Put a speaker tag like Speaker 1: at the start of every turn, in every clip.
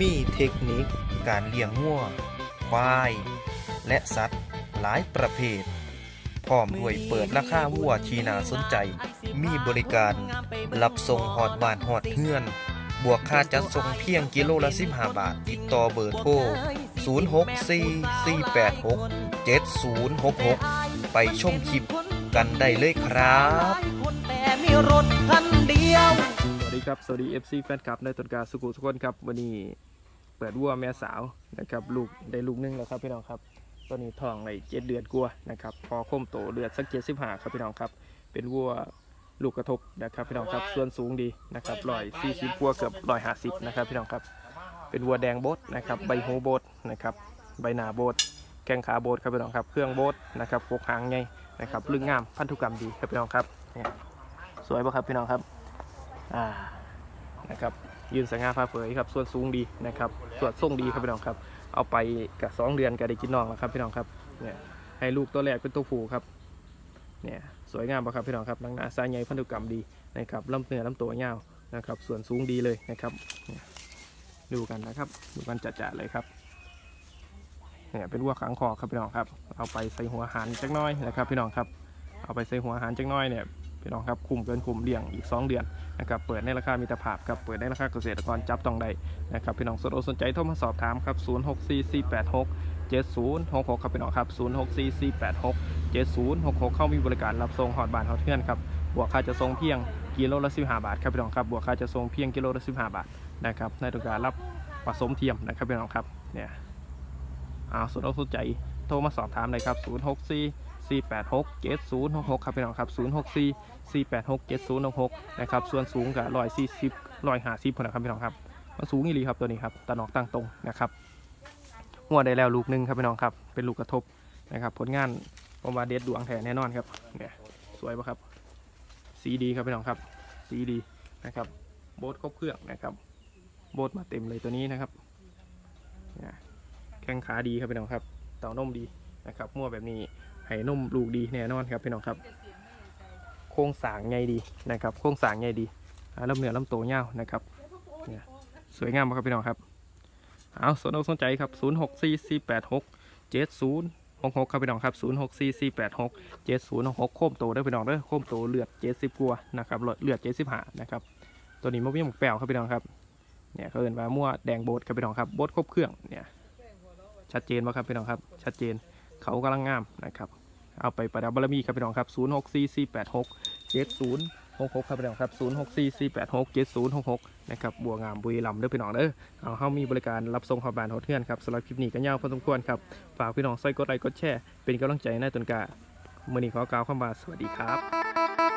Speaker 1: มีเทคนิคการเลี้ยงงัวควาย และสัตว์หลายประเภท พร้อมด้วยเปิดราคาวัวที่น่าสนใจ มีบริการรับส่งหอดบ้านหอดเฮือน บวกค่าจัดส่งเพียงกิโลละ 15 บาท ติดต่อเบอร์โทร 0644867066 ไปชมคลิปกันได้เลยครับ
Speaker 2: แต่มีรถคันเดียว
Speaker 3: สวัสดีครับ สวัสดี FC แฟนคลับในต้นกาสุขุสุขคนครับ วันนี้เปิดวัวแม่สาวนะครับลูกได้ลูกหนึงแล้วครับพี่น้องครับตอนนี้ท้องในเจ็ดเดือนกว่านะครับพอคมโตเลือดสักเจ็ดสิบห้าครับพี่น้องครับ เป็นวัวลูกกระทบนะครับพี่น้องครับส่วนสูงดีนะครับร้อยสี่สิบวัวเกือบร้อยห้าสิบนะครับพี่น้องครับเป็นวัวแดงโบดนะครับใบหูโบดนะครับใบหน้าโบดแข้งขาโบดครับพี่น้องครับเครื่องโบดนะครับกกหางไงนะครับลึงงามพันธุกรรมดีครับพี่น้องครับเนี่ยสวยปะครับพี่น้องครับอ่า นะครับยืนสง่าผ่าเผยครับส่วนสูงดีนะครับส่วนทรงดีครับพี่น้องครับ เอาไปกับสองเดือนก็ได้กินน้องแล้วครับพี่น้องครับเนี่ยให้ลูกตัวแรกเป็นตัวผู้ครับเนี่ยสวยงามปะครับพี่น้องครับหนังหนาสายใหญ่พันธุกรรมดีนะครับลำเนื้อลำตัวยาวนะครับ ส่วนสูงดีเลยนะครับดูกันนะครับดูกันจัดๆเลยครับเนี่ยเป็นวัวขังคอครับพี่น้องครับ เอาไปใส่หัวอาหารจักน้อยนะครับพี่น้องครับ เอาไปใส่หัวอาหารจักน้อยเนี่ย พี่น้องครับคุมเกินคุมเลี้ยงอีก 2 เดือนนะครับเปิดในราคามิตรภาพครับเปิดในราคาเกษตรกรจับต้องได้นะครับพี่น้องสนอกสนใจโทรมาสอบถามครับ0 6 4 4 8 6 7 0 6 6 ครับพี่น้องครับ 0 6 4 4 8 6 7 0 6 6 เข้ามีบริการรับส่งหอดบานหอดเทือนครับบวกค่าจะส่งเพียงกิโลละ15 บาทครับพี่น้องครับบวกค่าจะส่งเพียงกิโลละ15 บาทนะครับในตัวการรับผสมเทียมนะครับพี่น้องครับเนี่ยเอาสนอกสนใจโทรมาสอบถามเลยครับ 0 486 7066 ครับพี่น้องครับ 0 6 4 4 8 6 7 0 6 6 นะครับ ส่วนสูงกับร้อยสี่สิบร้อยห้าสิบคนนะครับพี่น้องครับ มันสูงอีหลีครับตัวนี้ครับตะนอกตั้งตรงนะครับหัวได้แล้วลูกหนึ่งครับพี่น้องครับ เป็นลูกกระทบนะครับผลงานผมว่าเด็ดดวงแท้แน่นอนครับเนี่ยสวยปะครับ สีดีครับพี่น้องครับ สีดีนะครับ โบสครบเครื่องนะครับ โบสมาเต็มเลยตัวนี้นะครับเนี่ยแข้งขาดีครับพี่น้องครับ เต่านมดีนะครับมั่วแบบนี้ ให้นมลูกดีแน่นอนครับพี่น้องครับ โครงสร้างไงดีนะครับ โครงสางไงดีอ่าลำเหนือลำโตเงาวนะครับเนี่ยสวยงามมากครับพี่น้องครับ เอาสนอกสนใจครับ 0 6 4 4 8 6 7 0 6 6ครับพี่น้องครับ 0 6 4 4 8 6 7 0 6 6 โคมโตได้พี่น้องเด้อโคมโตเลือด 70กว่านะครับเลือด 75นะครับ ตัวนี้มะเมี่ยหมกแปวครับพี่น้องครับ เนี่ยเขาเอินว่ามั่วแดงโบดครับพี่น้องครับ โบดครบเครื่อง เนี่ย ชัดเจนป่ะครับพี่น้องครับ ชัดเจน เขากำลังงามนะครับ เอาไปประดับบารมีครับพี่น้องครับ 0 6 4 4 8 6 7 0 6 6ครับพี่น้องครับ 0 6 4 4 8 6 7 0 6 6นะครับบัวงามบุรีรัมย์เด้อพี่น้องเด้อเอาเฮามีบริการรับส่งขอบานโฮเทือนครับสำหรับคลิปนี้ก็ยาวพอสมควรครับ ฝากพี่น้องใส่กดไลค์กดแชร์เป็นกำลังใจในต้นกามื่อนี้ขอกล่าวคำว่าสวัสดีครับ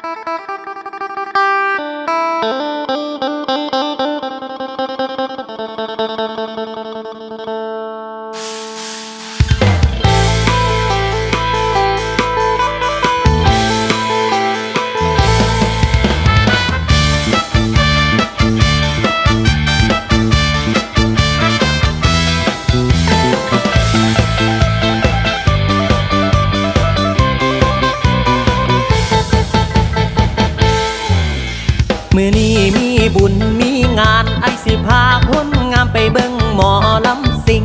Speaker 2: บุญมีงานไอสิพาคนงามไปเบิ่งหมอลำสิง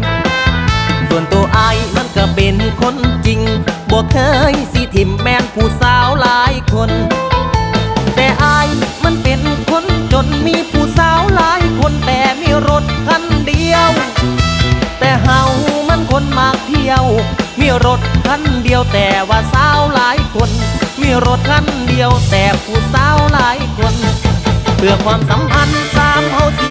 Speaker 2: ส่วนตัวไอมันก็เป็นคนจริงบ่เคยสิทิมแม่นผู้สาวหลายคน แต่ไอายมันเป็นคนจนมีผู้สาวหลายคนแต่มีรถคันเดียว แต่เฮามันคนมากเที่ยว มีรถคันเดียวแต่ว่าสาวหลายคน มีรถคันเดียวแต่ผู้สาวหลายคน เพื่อความสัมพันธ์สามเฮาสิ